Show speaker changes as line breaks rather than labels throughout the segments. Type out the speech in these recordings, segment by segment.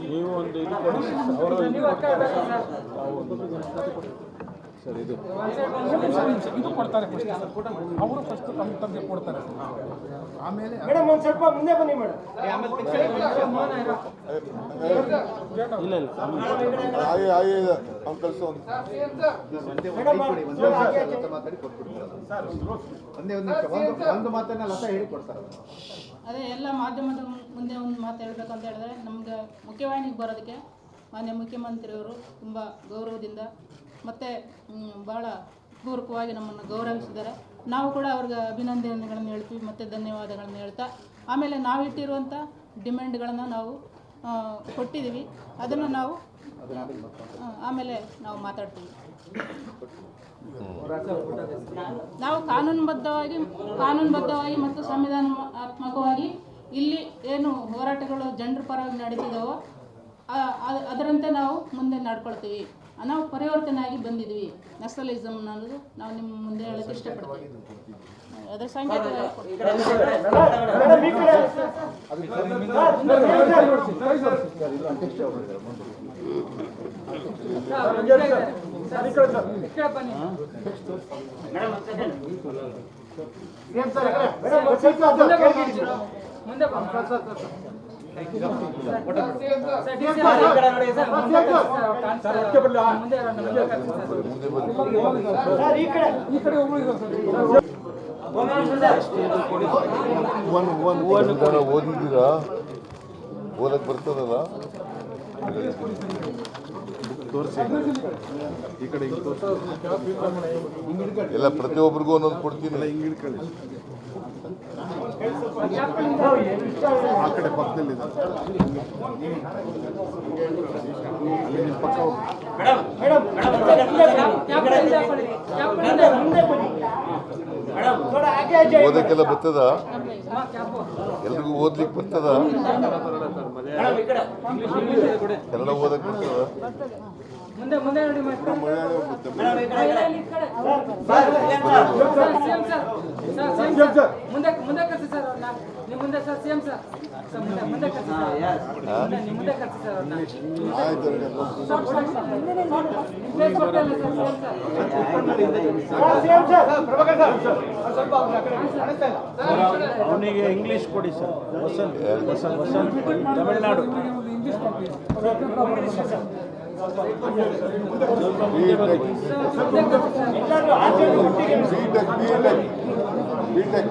ನೀವು
ಒಂದು ಇದು ಕೊಡಿ ಅವರು
ನೀವು ಅಕ್ಕ ಇರ್ಬೇಕು ಸರ್
ಇದು
ಕೊಡ್ತಾರೆ ಫಸ್ಟ್ ಅವರು ಫಸ್ಟ್ ತಮ್ಮ ತಮಗೆ ಕೊಡ್ತಾರೆ. ಆಮೇಲೆ
ಮೇಡಮ್ ಒಂದ್ ಸ್ವಲ್ಪ ಮುಂದೆ ಬನ್ನಿ ಮೇಡಮ್.
ಇಲ್ಲ
ಅವ್ನು ಕಳ್ಸು.
ಒಂದೇ ಒಂದು ನಿಮಿಷ ಒಂದು ಒಂದು ಮಾತನ್ನ ಲತಾ ಹೇಳಿ ಕೊಡ್ತಾರೆ.
ಅದೇ ಎಲ್ಲ ಮಾಧ್ಯಮದ ಮುಂದೆ ಒಂದು ಮಾತು ಹೇಳಬೇಕು ಅಂತ ಹೇಳಿದ್ರೆ ನಮ್ಗೆ ಮುಖ್ಯವಾಹಿನಿಗೆ ಬರೋದಕ್ಕೆ ಮಾನ್ಯ ಮುಖ್ಯಮಂತ್ರಿಯವರು ತುಂಬ ಗೌರವದಿಂದ ಮತ್ತು ಭಾಳ ಪೂರ್ವಕವಾಗಿ ನಮ್ಮನ್ನು ಗೌರವಿಸಿದ್ದಾರೆ. ನಾವು ಕೂಡ ಅವ್ರಿಗೆ ಅಭಿನಂದನೆಗಳನ್ನು ಹೇಳ್ತೀವಿ, ಮತ್ತು ಧನ್ಯವಾದಗಳನ್ನು ಹೇಳ್ತಾ, ಆಮೇಲೆ ನಾವಿಟ್ಟಿರುವಂಥ ಡಿಮ್ಯಾಂಡ್ಗಳನ್ನು ನಾವು ಕೊಟ್ಟಿದ್ದೀವಿ. ಅದನ್ನು ನಾವು ಆಮೇಲೆ ನಾವು ಮಾತಾಡ್ತೀವಿ. ನಾವು ಕಾನೂನುಬದ್ಧವಾಗಿ ಕಾನೂನುಬದ್ಧವಾಗಿ ಮತ್ತು ಸಂವಿಧಾನಾತ್ಮಕವಾಗಿ ಇಲ್ಲಿ ಏನು ಹೋರಾಟಗಳು ಜನರ ಪರವಾಗಿ ನಡೀತಿದ್ದಾವೋ ಅದರಂತೆ ನಾವು ಮುಂದೆ ನಡ್ಕೊಳ್ತೀವಿ. ನಾವು ಪರಿವರ್ತನೆ ಆಗಿ ಬಂದಿದ್ವಿ ನಕ್ಸಲಿಸಮ್ ಅನ್ನೋದು ನಾವು ನಿಮ್ಮ ಮುಂದೆ ಹೇಳಕ್ಕೆ ಇಷ್ಟಪಡ್ತೀವಿ ಅದರ
ಸಂಖ್ಯೆ
ಮುಂದೆ ಸರ್.
ಈ ಕಡೆ
ಈ ಕಡೆ ಒಬ್ರು
ಓದಿದ್ದೀರಾ? ಓದಕ್ ಬರ್ತದಲ್ಲ?
ತೋರಿಸಿ. ಈ ಕಡೆ
ಎಲ್ಲ ಪ್ರತಿಯೊಬ್ಬರಿಗೂ ಒಂದೊಂದು ಕೊಡ್ತೀನಿ.
ಹಿಂಗೆ ಹಿಡ್ಕೊಳ್ಳಿ. ಆ ಕಡೆ ಪಕ್ಕದಲ್ಲಿದೆ
ಓದಕ್ಕೆಲ್ಲ ಬರ್ತದ. ಎಲ್ರಿಗೂ ಓದ್ಲಿಕ್ಕೆ ಬರ್ತದ? ಕನ್ನಡ ಓದಕ್ಕೆ ಬರ್ತದ?
ಮುಂದೆ ಮುಂದೆ sir sir sir sir sir sir sir sir sir sir sir sir sir
sir sir sir
ಅವನಿಗೆ ಇಂಗ್ಲಿಷ್ ಕೊಡಿ ಸರ್. ವಸಂತ್ ವಸಂತ್ ವಸಂತ್. ತಮಿಳುನಾಡು.
ಬಿಟೆಕ್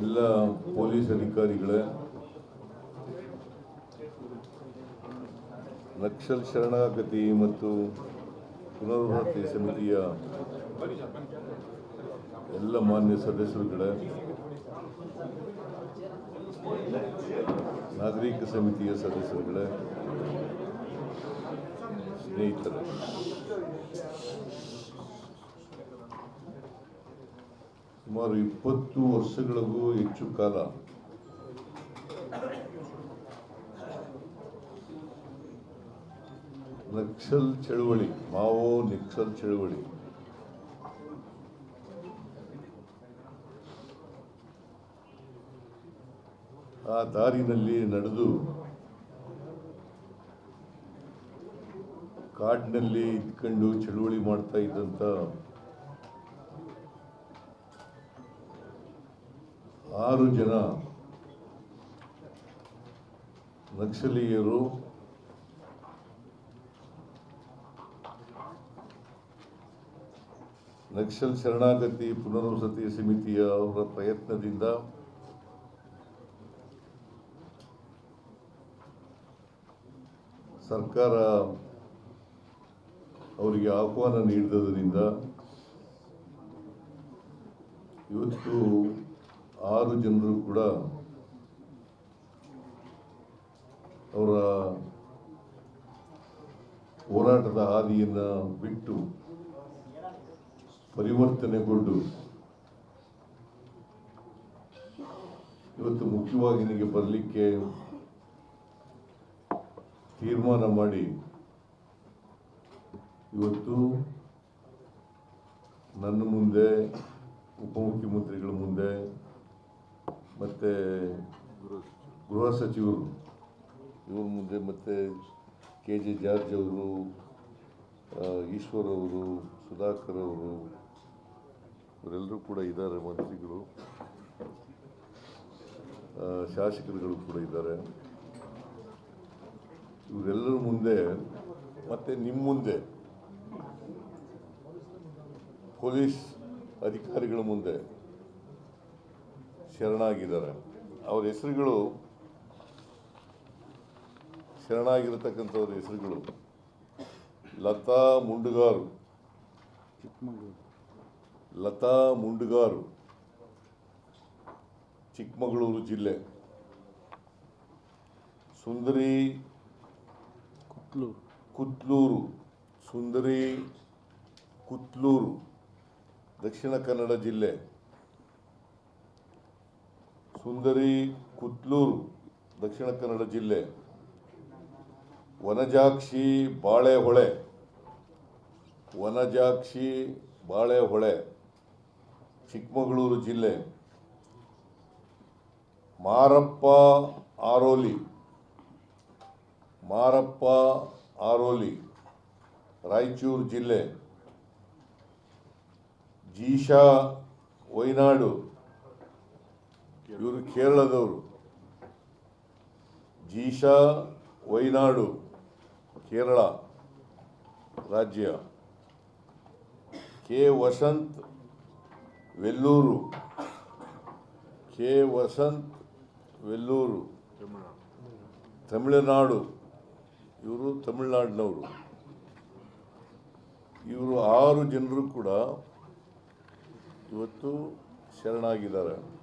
ಎಲ್ಲ ಪೊಲೀಸ್ ಅಧಿಕಾರಿಗಳೇ ನಕ್ಸಲ್ ಶರಣಾಗತಿ ಮತ್ತು ಪುನರ್ವಸತಿ ಸಮಿತಿಯ ಎಲ್ಲ ಮಾನ್ಯ ಸದಸ್ಯರುಗಳೇ, ನಾಗರಿಕ ಸಮಿತಿಯ ಸದಸ್ಯರುಗಳೇ, ಸ್ನೇಹಿತರೆ. ಸುಮಾರು ಇಪ್ಪತ್ತು ವರ್ಷಗಳಿಗೂ ಹೆಚ್ಚು ಕಾಲ ನಕ್ಸಲ್ ಚಳುವಳಿ, ಮಾವೋ ನಕ್ಸಲ್ ಚಳುವಳಿ. ಆ ದಾರಿನಲ್ಲಿ ನಡೆದು ಕಾಡಿನಲ್ಲಿ ಇದ್ಕೊಂಡು ಚಳುವಳಿ ಮಾಡ್ತಾ ಇದ್ದಂಥ ಆರು ಜನ ನಕ್ಸಲೀಯರು ನಕ್ಸಲ್ ಶರಣಾಗತಿ ಪುನರ್ವಸತಿ ಸಮಿತಿಯ ಅವರ ಪ್ರಯತ್ನದಿಂದ ಸರ್ಕಾರ ಅವರಿಗೆ ಆಹ್ವಾನ ನೀಡಿದ್ದರಿಂದ ಇವತ್ತು ಆರು ಜನರು ಕೂಡ ಅವರ ಹೋರಾಟದ ಹಾದಿಯನ್ನು ಬಿಟ್ಟು ಪರಿವರ್ತನೆಗೊಂಡು ಇವತ್ತು ಮುಖ್ಯವಾಗಿ ನನಗೆ ಬರಲಿಕ್ಕೆ ತೀರ್ಮಾನ ಮಾಡಿ ಇವತ್ತು ನನ್ನ ಮುಂದೆ ಉಪಮುಖ್ಯಮಂತ್ರಿಗಳ ಮುಂದೆ ಮತ್ತು ಗೃಹ ಸಚಿವರು, ಇವ್ರ ಮುಂದೆ ಮತ್ತು ಕೆ ಜೆ ಜಾರ್ಜ್ ಅವರು ಈಶ್ವರ್ ಅವರು, ಸುಧಾಕರ್ ಅವರು, ಇವರೆಲ್ಲರೂ ಕೂಡ ಇದ್ದಾರೆ, ಮಂತ್ರಿಗಳು. ಶಾಸಕರುಗಳು ಕೂಡ ಇದ್ದಾರೆ. ಇವರೆಲ್ಲರ ಮುಂದೆ, ಮತ್ತು ನಿಮ್ಮ ಮುಂದೆ, ಪೊಲೀಸ್ ಅಧಿಕಾರಿಗಳ ಮುಂದೆ ಶರಣಾಗಿದ್ದಾರೆ. ಅವ್ರ ಹೆಸರುಗಳು ಶರಣಾಗಿರತಕ್ಕಂಥವ್ರ ಹೆಸರುಗಳು ಲತಾ ಮುಂಡುಗಾರು. ಲತಾ ಮುಂಡುಗಾರು ಚಿಕ್ಕಮಗಳೂರು ಜಿಲ್ಲೆ. ಸುಂದರಿ ಕುತ್ಲೂರು. ಸುಂದರಿ ಕುತ್ಲೂರು ದಕ್ಷಿಣ ಕನ್ನಡ ಜಿಲ್ಲೆ. ಸುಂದರಿ ಕುತ್ಲೂರು, ದಕ್ಷಿಣ ಕನ್ನಡ ಜಿಲ್ಲೆ. ವನಜಾಕ್ಷಿ ಬಾಳೆಹೊಳೆ. ವನಜಾಕ್ಷಿ ಬಾಳೆಹೊಳೆ, ಚಿಕ್ಕಮಗಳೂರು ಜಿಲ್ಲೆ. ಮಾರಪ್ಪ ಆರೋಲಿ. ಮಾರಪ್ಪ ಆರೋಲಿ, ರಾಯಚೂರು ಜಿಲ್ಲೆ. ಜೀಶಾ, ವೈನಾಡು. ಇವರು ಕೇರಳದವರು. ಜೀಶಾ, ವೈನಾಡು, ಕೇರಳ ರಾಜ್ಯ. ಕೆ. ವಸಂತ್, ವೆಲ್ಲೂರು. ಕೆ. ವಸಂತ್, ವೆಲ್ಲೂರು. ತಮಿಳುನಾಡು. ಇವರು ತಮಿಳುನಾಡಿನವರು. ಇವರು ಆರು ಜನರು ಕೂಡ ಇವತ್ತು ಶರಣಾಗಿದ್ದಾರೆ.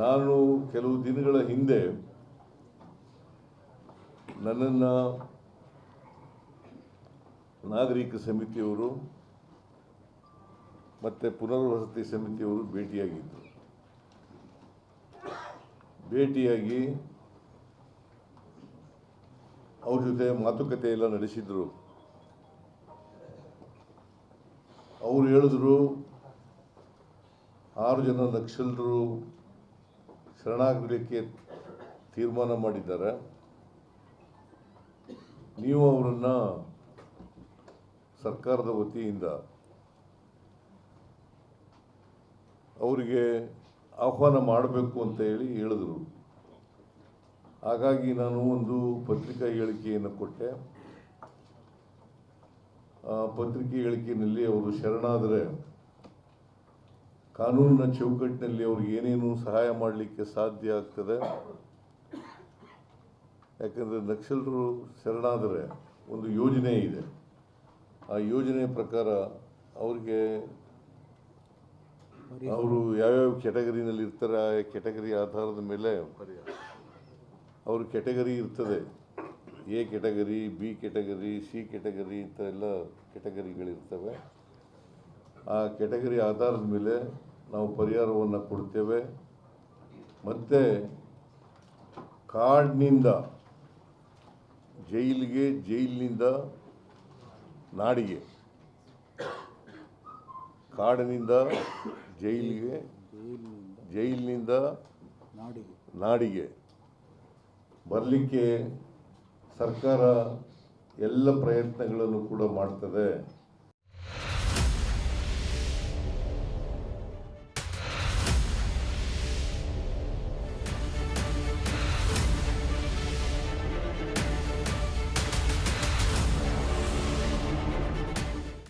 ನಾನು ಕೆಲವು ದಿನಗಳ ಹಿಂದೆ ನನ್ನನ್ನು ನಾಗರಿಕ ಸಮಿತಿಯವರು ಮತ್ತು ಪುನರ್ವಸತಿ ಸಮಿತಿಯವರು ಭೇಟಿಯಾಗಿದ್ದರು ಭೇಟಿಯಾಗಿ ಅವ್ರ ಜೊತೆ ಮಾತುಕತೆ ಎಲ್ಲ ನಡೆಸಿದ್ರು. ಅವರು ಹೇಳಿದ್ರು, ಆರು ಜನ ನಕ್ಸಲರು ಶರಣಾಗಲಿಕ್ಕೆ ತೀರ್ಮಾನ ಮಾಡಿದ್ದಾರೆ. ನೀವು ಅವರನ್ನು ಸರ್ಕಾರದ ವತಿಯಿಂದ ಅವರಿಗೆ ಆಹ್ವಾನ ಮಾಡಬೇಕು ಅಂತ ಹೇಳಿ ಹೇಳಿದರು. ಹಾಗಾಗಿ ನಾನು ಒಂದು ಪತ್ರಿಕಾ ಹೇಳಿಕೆಯನ್ನು ಕೊಟ್ಟೆ. ಪತ್ರಿಕೆ ಹೇಳಿಕೆಯಲ್ಲಿ ಅವರು ಶರಣಾದರೆ ಕಾನೂನಿನ ಚೌಕಟ್ಟಿನಲ್ಲಿ ಅವ್ರಿಗೆ ಏನೇನು ಸಹಾಯ ಮಾಡಲಿಕ್ಕೆ ಸಾಧ್ಯ ಆಗ್ತದೆ? ಯಾಕಂದರೆ ನಕ್ಸಲರು ಶರಣಾದರೆ ಒಂದು ಯೋಜನೆ ಇದೆ. ಆ ಯೋಜನೆ ಪ್ರಕಾರ ಅವ್ರಿಗೆ ಅವರು ಯಾವ್ಯಾವ ಕೆಟಗರಿನಲ್ಲಿ ಇರ್ತಾರೆ, ಆ ಕೆಟಗರಿ ಆಧಾರದ ಮೇಲೆ ಅವ್ರ ಕೆಟಗರಿ ಇರ್ತದೆ. A category B category C category ಇಂಥ ಎಲ್ಲ ಕೆಟಗರಿಗಳಿರ್ತವೆ ಆ ಕೆಟಗರಿ ಆಧಾರದ ಮೇಲೆ ನಾವು ಪರಿಹಾರವನ್ನು ಕೊಡ್ತೇವೆ. ಮತ್ತು ಕಾಡಿನಿಂದ, ಜೈಲಿಗೆ, ಜೈಲಿನಿಂದ ನಾಡಿಗೆ. ಕಾಡಿನಿಂದ, ಜೈಲಿಗೆ, ಜೈಲಿನಿಂದ ನಾಡಿಗೆ. ಬರಲಿಕ್ಕೆ ಸರ್ಕಾರ ಎಲ್ಲ ಪ್ರಯತ್ನಗಳನ್ನು ಕೂಡ ಮಾಡ್ತದೆ.